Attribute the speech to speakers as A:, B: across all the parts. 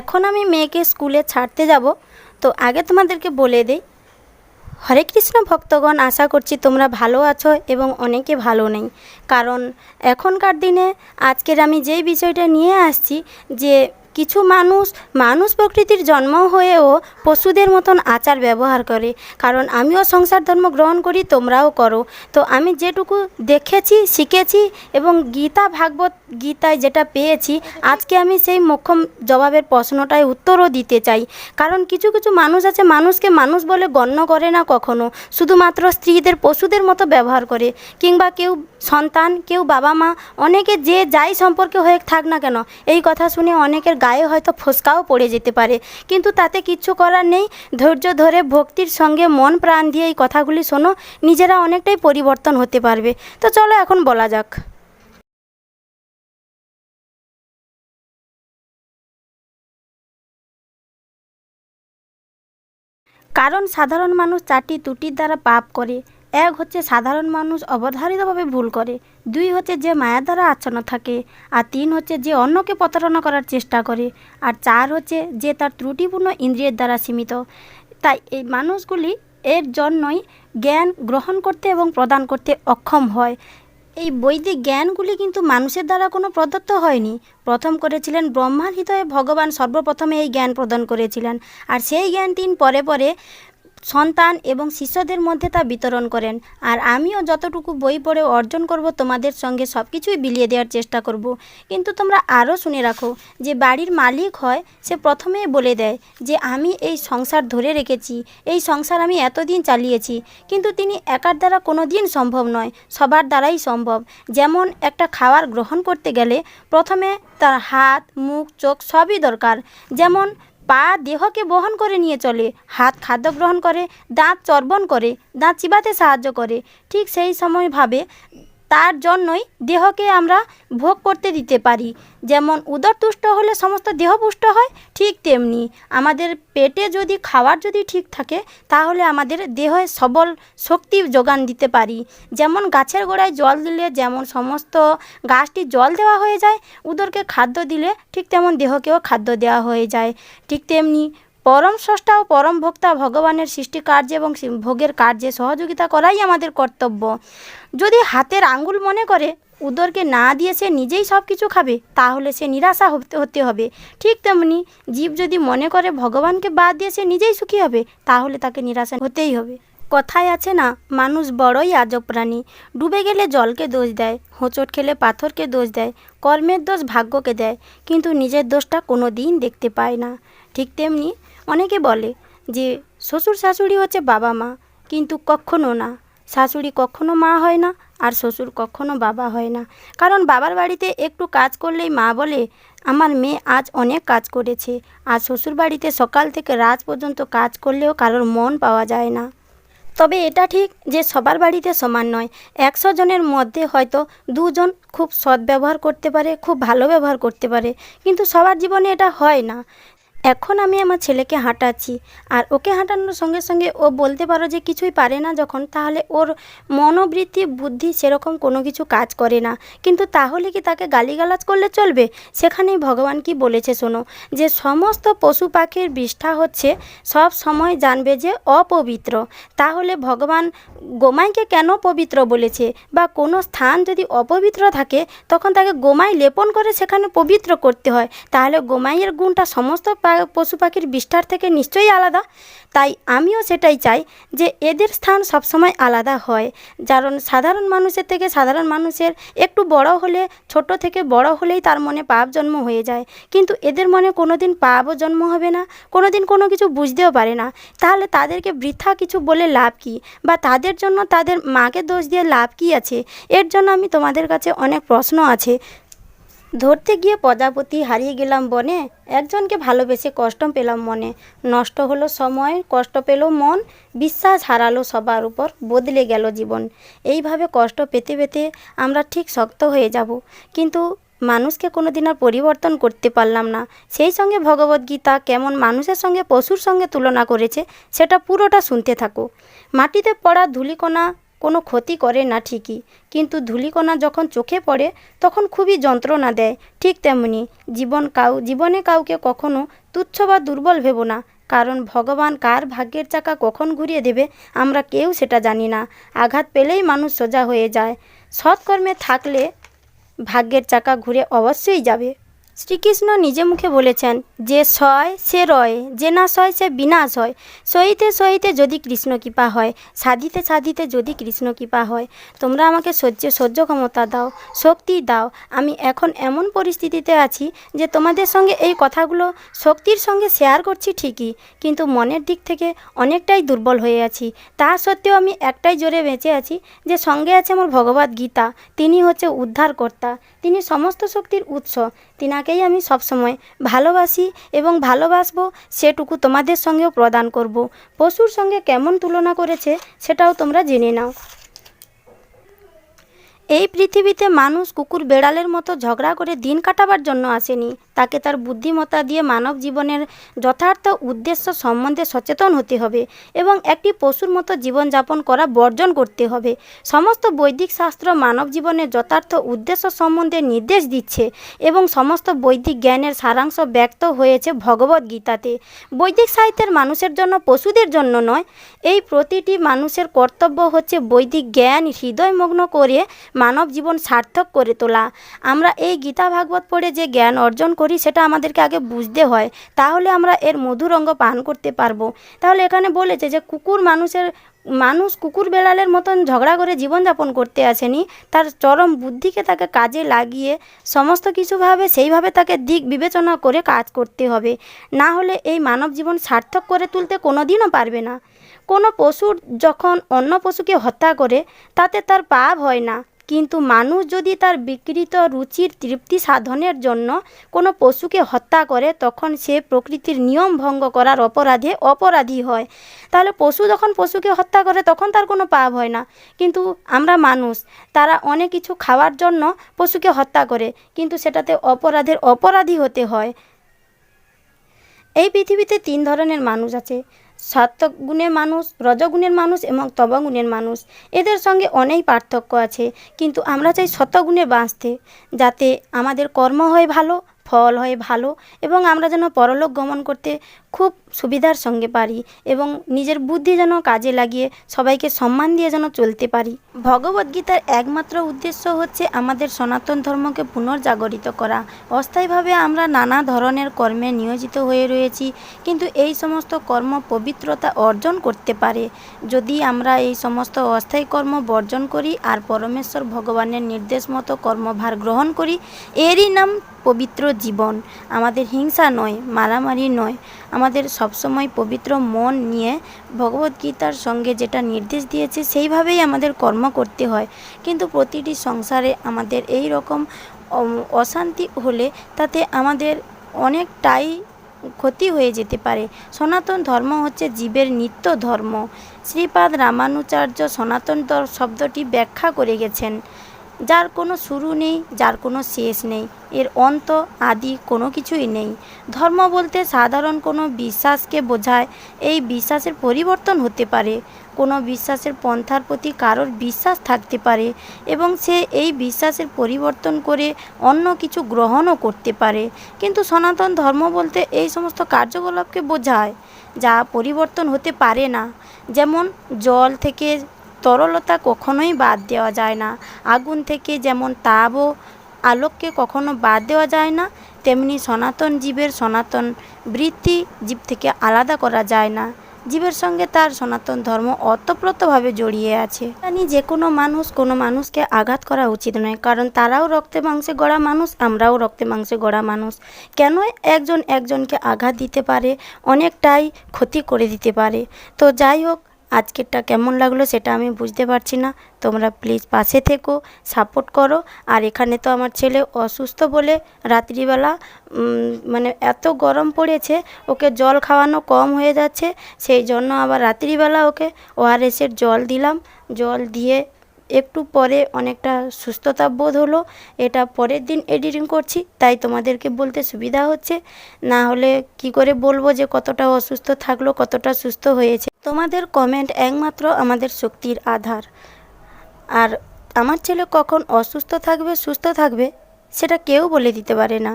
A: এখন আমি মেয়েকে স্কুলে ছাড়তে যাব, তো আগে তোমাদেরকে বলে দিই। হরে কৃষ্ণ ভক্তগণ, আশা করছি তোমরা ভালো আছো এবং অনেকে ভালো নেই। কারণ এখনকার দিনে আজকের আমি যেই বিষয়টা নিয়ে আসছি যে কিছু মানুষ মানুষ প্রকৃতির জন্ম হয়েও পশুদের মতন আচার ব্যবহার করে। কারণ আমিও সংসার ধর্ম গ্রহণ করি, তোমরাও করো। তো আমি যেটুকু দেখেছি, শিখেছি এবং গীতা ভাগবত গীতায় যেটা পেয়েছি, আজকে আমি সেই মোক্ষম জবাবের প্রশ্নটায় উত্তরও দিতে চাই। কারণ কিছু কিছু মানুষ আছে, মানুষকে মানুষ বলে গণ্য করে না কখনো। শুধুমাত্র স্ত্রীদের, পশুদের মতো ব্যবহার করে। কিংবা কেউ সন্তান, কেউ বাবা মা, অনেকে যে যাই সম্পর্কে হয়ে থাক না কেন, এই কথা শুনে অনেকের গায়ে হয়তো ফোসকাও পড়ে যেতে পারে। কিন্তু তাতে কিচ্ছু করার নেই। ধৈর্য ধরে ভক্তির সঙ্গে মন প্রাণ দিয়ে এই কথাগুলি শোনো। নিজেরা অনেকটাই পরিবর্তন হতে পারবে। তো চলো এখন বলা যাক। কারণ সাধারণ মানুষ চারটি ত্রুটির দ্বারা পাপ করে। এক হচ্ছে সাধারণ মানুষ অবধারিতভাবে ভুল করে, দুই হচ্ছে যে মায়া দ্বারা আচ্ছন্ন থাকে, আর তিন হচ্ছে যে অন্যকে প্রতারণা করার চেষ্টা করে, আর চার হচ্ছে যে তার ত্রুটিপূর্ণ ইন্দ্রিয়ের দ্বারা সীমিত। তাই এই মানুষগুলি এর জন্যই জ্ঞান গ্রহণ করতে এবং প্রদান করতে অক্ষম হয়। এই বৈদিক জ্ঞানগুলি কিন্তু মানুষের দ্বারা কোনো প্রদত্ত হয়নি। প্রথম করেছিলেন ব্রহ্মার হৃদয়ে ভগবান সর্বপ্রথমে এই জ্ঞান প্রদান করেছিলেন, আর সেই জ্ঞান তিনি পরে পরে সন্তান এবং শিষ্যদের মধ্যে তা বিতরণ করেন। আর আমিও যতটুকু বই পড়ে অর্জন করব, তোমাদের সঙ্গে সব কিছুই বিলিয়ে দেওয়ার চেষ্টা করব। কিন্তু তোমরা আরও শুনে রাখো যে বাড়ির মালিক হয়, সে প্রথমেই বলে দেয় যে, আমি এই সংসার ধরে রেখেছি, এই সংসার আমি এতদিন চালিয়েছি। কিন্তু তিনি একার দ্বারা কোনো দিন সম্ভব নয়, সবার দ্বারাই সম্ভব। যেমন একটা খাবার গ্রহণ করতে গেলে প্রথমে তার হাত, মুখ, চোখ সবই দরকার। যেমন পা দেহকে বহন করে নিয়ে চলে, হাত খাদ্য গ্রহণ করে, দাঁত চর্বণ করে, দাঁত চিবাতে সাহায্য করে। ঠিক সেই সময় ভাবে তার জন্যই দেহকে আমরা ভোগ করতে দিতে পারি। যেমন উদর তুষ্ট হলে সমস্ত দেহ পুষ্ট হয়, ঠিক তেমনি আমাদের পেটে যদি খাবার যদি ঠিক থাকে, তাহলে আমাদের দেহে সবল শক্তি যোগান দিতে পারি। যেমন গাছের গোড়ায় জল দিলে যেমন সমস্ত গাছটি জল দেওয়া হয়ে যায়, উদরকে খাদ্য দিলে ঠিক তেমন দেহকেও খাদ্য দেওয়া হয়ে যায়। ঠিক তেমনি পরম স্রষ্টা ও পরম ভোক্তা ভগবানের সৃষ্টি কার্যে এবং ভোগের কার্যে সহযোগিতা করাই আমাদের কর্তব্য। যদি হাতের আঙ্গুল মনে করে, উদরকে না দিয়ে সে নিজেই সব কিছু খাবে, তাহলে সে নিরাশা হতে হতে হবে। ঠিক তেমনি জীব যদি মনে করে ভগবানকে বাদ দিয়ে সে নিজেই সুখী হবে, তাহলে তাকে নিরাশা হতেই হবে। কথায় আছে না, মানুষ বড়ই আজব প্রাণী। ডুবে গেলে জলকে দোষ দেয়, হোঁচট খেলে পাথরকে দোষ দেয়, কর্মের দোষ ভাগ্যকে দেয়, কিন্তু নিজের দোষটা কোনো দিন দেখতে পায় না। ঠিক তেমনি অনেকে বলে যে, শ্বশুর শাশুড়ি হচ্ছে বাবা মা। কিন্তু কখনো না। শাশুড়ি কখনো মা হয় না আর শ্বশুর কখনো বাবা হয় না। কারণ বাবার বাড়িতে একটু কাজ করলেই মা বলে, আমার মেয়ে আজ অনেক কাজ করেছে। আর শ্বশুর বাড়িতে সকাল থেকে রাত পর্যন্ত কাজ করলেও কারোর মন পাওয়া যায় না। তবে এটা ঠিক যে, সবার বাড়িতে সমান নয়। একশো জনের মধ্যে হয়তো দুজন খুব সৎ ব্যবহার করতে পারে, খুব ভালো ব্যবহার করতে পারে। কিন্তু সবার জীবনে এটা হয় না। এখন আমি আমার ছেলেকে হাঁটাচ্ছি। আর ওকে হাঁটানোর সঙ্গে সঙ্গে ও বলতে পারো যে কিছুই পারে না যখন, তাহলে ওর মনোবৃত্তি, বুদ্ধি সেরকম কোনো কিছু কাজ করে না। কিন্তু তাহলে কি তাকে গালিগালাজ করলে চলবে? সেখানেই ভগবান কি বলেছে শোনো, যে সমস্ত পশু পাখির বিষ্ঠা হচ্ছে, সব সময় জানবে যে অপবিত্র। তাহলে ভগবান গোমাইকে কেন পবিত্র বলেছে? বা কোনো স্থান যদি অপবিত্র থাকে, তখন তাকে গোমাই লেপন করে সেখানে পবিত্র করতে হয়। তাহলে গোমাইয়ের গুণটা সমস্ত পশু পাখির বিষ্ঠার থেকে নিশ্চয়ই আলাদা। তাই আমিও সেটাই চাই যে এদের স্থান সবসময় আলাদা হয়। কারণ সাধারণ মানুষের থেকে সাধারণ মানুষের একটু বড় হলে, ছোট থেকে বড় হলেই তার মনে পাপ জন্ম হয়ে যায়। কিন্তু এদের মনে কোনো দিন পাপও জন্ম হবে না কোনো দিন কোনো কিছু বুঝতেও পারে না। তাহলে তাদেরকে বৃথা কিছু বলে লাভ কি? বা তাদের জন্য তাদের মাকে দোষ দিয়ে লাভ কি আছে? এর জন্য আমি তোমাদের কাছে অনেক প্রশ্ন আছে। ধরতে গিয়ে প্রজাপতি হারিয়ে গেলাম বনে, একজনকে ভালোবেসে কষ্ট পেলাম মনে। নষ্ট হলো সময়, কষ্ট পেল মন, বিশ্বাস হারালো সবার উপর, বদলে গেল জীবন। এইভাবে কষ্ট পেতে পেতে আমরা ঠিক শক্ত হয়ে যাব। কিন্তু মানুষকে কোনো দিন আর পরিবর্তন করতে পারলাম না। সেই সঙ্গে ভগবদ্গীতা কেমন মানুষের সঙ্গে পশুর সঙ্গে তুলনা করেছে, সেটা পুরোটা শুনতে থাকো। মাটিতে পড়া ধূলিকণা কোনো ক্ষতি করে না ঠিকই। কিন্তু ধূলিকণা যখন চোখে পড়ে, তখন খুবই যন্ত্রণা দেয়। ঠিক তেমনি জীবন কাউ জীবনে কাউকে কখনো তুচ্ছ বা দুর্বল ভেবো না। কারণ ভগবান কার ভাগ্যের চাকা কখন ঘুরিয়ে দেবে, আমরা কেউ সেটা জানি না। আঘাত পেলেই মানুষ সোজা হয়ে যায়। সৎকর্মে থাকলে ভাগ্যের চাকা ঘুরে অবশ্যই যাবে। শ্রীকৃষ্ণ নিজে মুখে বলেছেন, যে সয়, সে রয়, যে না সয়, সে বিনাশ হয়। সহিতে সহিতে যদি কৃষ্ণ কৃপা হয়, সাধিতে সাধিতে যদি কৃষ্ণ কৃপা হয়, তোমরা আমাকে সহ্য সহ্য ক্ষমতা দাও, শক্তি দাও। আমি এখন এমন পরিস্থিতিতে আছি যে তোমাদের সঙ্গে এই কথাগুলো শক্তির সঙ্গে শেয়ার করছি ঠিকই, কিন্তু মনের দিক থেকে অনেকটাই দুর্বল হয়ে আছি। তা সত্ত্বেও আমি একটাই জোরে বেঁচে আছি যে সঙ্গে আছে আমার ভগবত গীতা। তিনি হচ্ছে উদ্ধারকর্তা। তিনি সমস্ত শক্তির উৎস। তিনাকেই আমি সবসময় ভালোবাসি এবং ভালোবাসবো, সেটুকু তোমাদের সঙ্গেও প্রদান করব। পশুর সঙ্গে কেমন তুলনা করেছে, সেটাও তোমরা জেনে নাও। এই পৃথিবীতে মানুষ কুকুর বেড়ালের মতো ঝগড়া করে দিন কাটাবার জন্য আসেনি। তাকে তার বুদ্ধিমত্তা দিয়ে মানব জীবনের যথার্থ উদ্দেশ্য সম্বন্ধে সচেতন হতে হবে এবং একটি পশুর মতো জীবনযাপন করা বর্জন করতে হবে। সমস্ত বৈদিক শাস্ত্র মানব জীবনের যথার্থ উদ্দেশ্য সম্বন্ধে নির্দেশ দিচ্ছে এবং সমস্ত বৈদিক জ্ঞানের সারাংশ ব্যক্ত হয়েছে ভগবত গীতাতে। বৈদিক সাহিত্যের মানুষের জন্য পশুদের জন্য নয়, এই প্রতিটি মানুষের কর্তব্য হচ্ছে বৈদিক জ্ঞান হৃদয়মগ্ন করে মানব জীবন সার্থক করে তোলা। আমরা এই গীতা ভাগবত পড়ে যে জ্ঞান অর্জন করি, সেটা আমাদেরকে আগে বুঝতে হয়। তাহলে আমরা এর মধুর অঙ্গ পান করতে পারব। তাহলে এখানে বলেছে যে, কুকুর মানুষের, মানুষ কুকুর বেড়ালের মতন ঝগড়া করে জীবনযাপন করতে আসেনি। তার চরম বুদ্ধিকে তাকে কাজে লাগিয়ে সমস্ত কিছুভাবে সেইভাবে তাকে দিক বিবেচনা করে কাজ করতে হবে। না হলে এই মানব জীবন সার্থক করে তুলতে কোনো দিনও পারবে না। কোনো পশুর যখন অন্য পশুকে হত্যা করে, তাতে তার পাপ হয় না। কিন্তু মানুষ যদি তার বিকৃত রুচির তৃপ্তি সাধনের জন্য কোনো পশুকে হত্যা করে, তখন সে প্রকৃতির নিয়ম ভঙ্গ করার অপরাধে অপরাধী হয়। তাহলে পশু যখন পশুকে হত্যা করে, তখন তার কোনো পাপ হয় না। কিন্তু আমরা মানুষ, তারা অনেক কিছু খাওয়ার জন্য পশুকে হত্যা করে, কিন্তু সেটাতে অপরাধের অপরাধী হতে হয়। এই পৃথিবীতে তিন ধরনের মানুষ আছে। সত্যগুণের মানুষ রজগুণের মানুষ এবং তবগুণের মানুষ। এদের সঙ্গে অনেক পার্থক্য আছে, কিন্তু আমরা চাই শতগুণে বাঁচতে, যাতে আমাদের কর্ম হয় ভালো ফল হয় ভালো এবং আমরা যেন পরলোক গমন করতে খুব সুবিধার সঙ্গে পারি এবং নিজের বুদ্ধি যেন কাজে লাগিয়ে সবাইকে সম্মান দিয়ে যেন চলতে পারি। ভগবদ্গীতার একমাত্র উদ্দেশ্য হচ্ছে আমাদের সনাতন ধর্মকে পুনর্জাগরিত করা। অস্থায়ীভাবে আমরা নানা ধরনের কর্মে নিয়োজিত হয়ে রয়েছি, কিন্তু এই সমস্ত কর্ম পবিত্রতা অর্জন করতে পারে। যদি আমরা এই সমস্ত অস্থায়ী কর্ম বর্জন করি আর পরমেশ্বর ভগবানের নির্দেশ মতো কর্মভার গ্রহণ করি, এরই নাম পবিত্র জীবন। আমাদের হিংসা নয়, মারামারি নয়। আমাদের সবসময় পবিত্র মন নিয়ে ভগবদ্গীতার সঙ্গে যেটা নির্দেশ দিয়েছে, সেইভাবেই আমাদের কর্ম করতে হয়। কিন্তু প্রতিটি সংসারে আমাদের এই রকম অশান্তি হলে তাতে আমাদের অনেকটাই ক্ষতি হয়ে যেতে পারে। সনাতন ধর্ম হচ্ছে জীবের নিত্য ধর্ম। শ্রীপাদ রামানুচার্য সনাতন শব্দটি ব্যাখ্যা করে গেছেন। যার কোনো শুরু নেই, যার কোনো শেষ নেই। এর অন্ত আদি কোনো কিছুই নেই। ধর্ম বলতে সাধারণ কোনো বিশ্বাসকে বোঝায়। এই বিশ্বাসের পরিবর্তন হতে পারে। কোনো বিশ্বাসের পন্থার প্রতি কারোর বিশ্বাস থাকতে পারে এবং সে এই বিশ্বাসের পরিবর্তন করে অন্য কিছু গ্রহণও করতে পারে। কিন্তু সনাতন ধর্ম বলতে এই সমস্ত কার্যকলাপকে বোঝায়, যা পরিবর্তন হতে পারে না। যেমন জল থেকে তরলতা কখনোই বাদ দেওয়া যায় না। আগুন থেকে যেমন তাপ ও আলোককে কখনো বাদ দেওয়া যায় না, তেমনি সনাতন জীবের সনাতন বৃত্তি জীব থেকে আলাদা করা যায় না। জীবের সঙ্গে তার সনাতন ধর্ম অতপ্রতভাবে জড়িয়ে আছে। জানি যে কোনো মানুষ কোনো মানুষকে আঘাত করা উচিত নয়, কারণ তারাও রক্তে মাংসে গড়া মানুষ, আমরাও রক্তে মাংসে গড়া মানুষ। কেন একজন একজনকে আঘাত দিতে পারে? অনেকটাই ক্ষতি করে দিতে পারে। তো যাই হোক আজকেরটা কেমন লাগল সেটা আমি বুঝতে পারছি না। তোমরা প্লিজ পাশে থেকো সাপোর্ট করো। আর এখানে তো আমার ছেলে অসুস্থ বলে রাত্রিবেলা মানে এত গরম পড়েছে, ওকে জল খাওয়ানো কম হয়ে যাচ্ছে। সেই জন্য আবার রাত্রিবেলা ওকে ওআরএসের জল দিলাম। জল দিয়ে একটু পরে অনেকটা সুস্থতা বোধ হলো। এটা পরের দিন এডিটিং করছি, তাই তোমাদেরকে বলতে সুবিধা হচ্ছে। না হলে কি করে বলব যে কতটা অসুস্থ থাকল, কতটা সুস্থ হয়েছে। তোমাদের কমেন্ট একমাত্র আমাদের শক্তির আধার। আর আমার ছেলে কখন অসুস্থ থাকবে, সুস্থ থাকবে, সেটা কেউ বলে দিতে পারে না।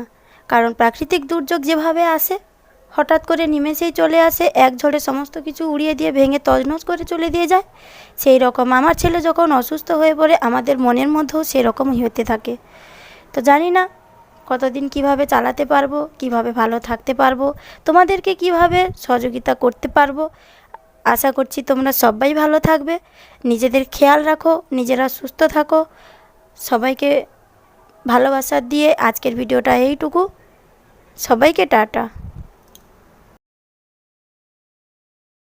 A: কারণ প্রাকৃতিক দুর্যোগ যেভাবে আসে, হঠাৎ করে নিমেষেই চলে আসে, এক ঝড়ে সমস্ত কিছু উড়িয়ে দিয়ে ভেঙে তছনছ করে চলে দিয়ে যায়। সেই রকম আমার ছেলে যখন অসুস্থ হয়ে পড়ে, আমাদের মনের মধ্যেও সেরকমই হতে থাকে। তো জানি না, কতদিন কীভাবে চালাতে পারব, কীভাবে ভালো থাকতে পারব, তোমাদেরকে কীভাবে সহযোগিতা করতে পারব আশা করছি তোমরা সবাই ভালো থাকবে। নিজেদের খেয়াল রাখো, নিজেরা সুস্থ থাকো। সবাইকে ভালোবাসা দিয়ে আজকের ভিডিওটা এইটুকু। সবাইকে টাটা।